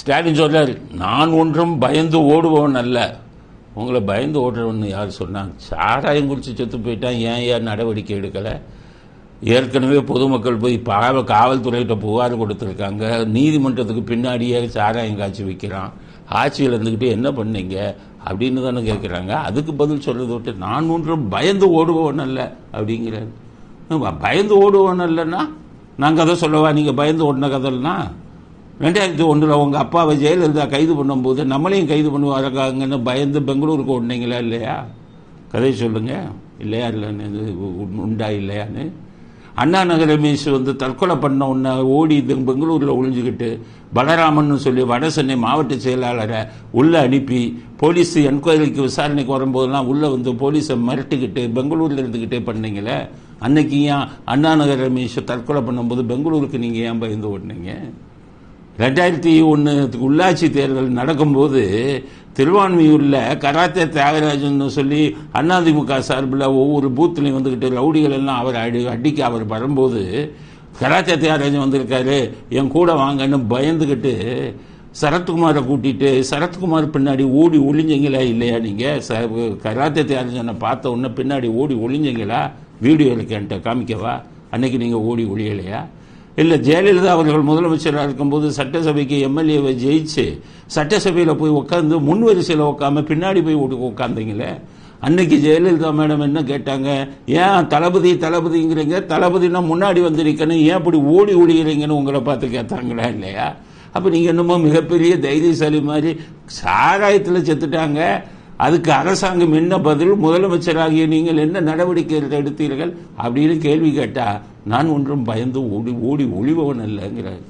ஸ்டாலின் சொல்றாரு நான் ஒன்றும் பயந்து ஓடுபவன் அல்ல. உங்களை பயந்து ஓடுறவன் யார் சொன்னாங்க? சாராயம் குடிச்சு செத்து போயிட்டான் ஏன் ஏன் நடவடிக்கை எடுக்கலை? ஏற்கனவே பொதுமக்கள் போய் பாவ காவல்துறையிட்ட புகார் கொடுத்துருக்காங்க. நீதிமன்றத்துக்கு பின்னாடியே சாராயம் காய்ச்சி விற்கிறான் ஆட்சியில் இருந்துக்கிட்டு என்ன பண்ணீங்க? அப்படின்னு தானே கேட்குறாங்க அதுக்கு பதில் சொல்றது விட்டு நான் ஒன்றும் பயந்து ஓடுபவன் அல்ல. அப்படிங்கிறாரு. பயந்து ஓடுவோன்னு அல்லன்னா நான் கதை சொல்லவா? நீங்கள் பயந்து ஓடின கதைன்னா? ரெண்டாயிரத்தி ஒன்றில் உங்கள் அப்பாவை ஜெயலலிதா கைது பண்ணும்போது நம்மளையும் கைது பண்ணுவாருக்காங்கன்னு பயந்து பெங்களூருக்கு ஓடினீங்களா இல்லையா? கதை சொல்லுங்க. இல்லையா இல்லைன்னு உண்டா இல்லையான்னு. அண்ணா நகர் ரமேஷ் வந்து தற்கொலை பண்ண உன்ன ஓடி இது பெங்களூரில் ஒளிஞ்சுக்கிட்டு பலராமன் சொல்லி வட சென்னை மாவட்ட செயலாளரை உள்ளே அனுப்பி போலீஸ் என்கொயரிக்கு விசாரணைக்கு வரும்போதெல்லாம் உள்ளே வந்து போலீஸை மிரட்டிக்கிட்டு பெங்களூரில் இருந்துக்கிட்டே பண்ணீங்களே? அன்னைக்கு ஏன் அண்ணா நகர் ரமேஷ் தற்கொலை பண்ணும்போது பெங்களூருக்கு நீங்கள் ஏன் பயந்து ஓடினீங்க? ரெண்டாயிரத்தி ஒன்று உள்ளாட்சி தேர்தல் நடக்கும்போது திருவான்மையூரில் கராத்தே தியாகராஜன் சொல்லி அதிமுக சார்பில் ஒவ்வொரு பூத்துலையும் வந்துக்கிட்டு ரவுடிகள் எல்லாம் அவர் அடி அடிக்க அவர் வரும்போது கராத்தே தியாகராஜன் வந்திருக்காரு என் கூட வாங்கன்னு பயந்துக்கிட்டு சரத்குமாரை கூட்டிட்டு சரத்குமார் பின்னாடி ஓடி ஒளிஞ்சிங்களா இல்லையா நீங்கள் ச கராத்தே தியாகராஜனை பார்த்த உடனே பின்னாடி ஓடி ஒளிஞ்சீங்களா? வீடியோ இருக்கேன்ட்ட காமிக்கவா? அன்னைக்கு நீங்கள் ஓடி ஒளியலையா? இல்லை ஜெயலலிதா அவர்கள் முதலமைச்சராக இருக்கும்போது சட்டசபைக்கு எம்எல்ஏவை ஜெயிச்சு சட்டசபையில் போய் உட்காந்து முன் வரிசையில் உட்காம பின்னாடி போய் உட்கா- உட்காந்தீங்களே அன்னைக்கு ஜெயலலிதா மேடம் என்ன கேட்டாங்க? ஏன் தளபதி தளபதிங்கிறீங்க? தளபதினா முன்னாடி வந்திருக்கணும் ஏன் இப்படி ஓடி ஒளிகிறீங்கன்னு உங்களை பார்த்து கேட்டாங்களா இல்லையா? அப்போ நீங்கள் என்னமோ மிகப்பெரிய தைரியசாலி மாதிரி சாராயத்தில் செத்துட்டாங்க. அதுக்கு அரசாங்கம் என்ன பதில்? முதலமைச்சராகிய நீங்கள் என்ன நடவடிக்கை எடுத்தீர்கள்? அப்படின்னு கேள்வி கேட்டா நான் ஒன்றும் பயந்து ஓடி ஓடி ஒளிபவன் அல்லங்கிறார்.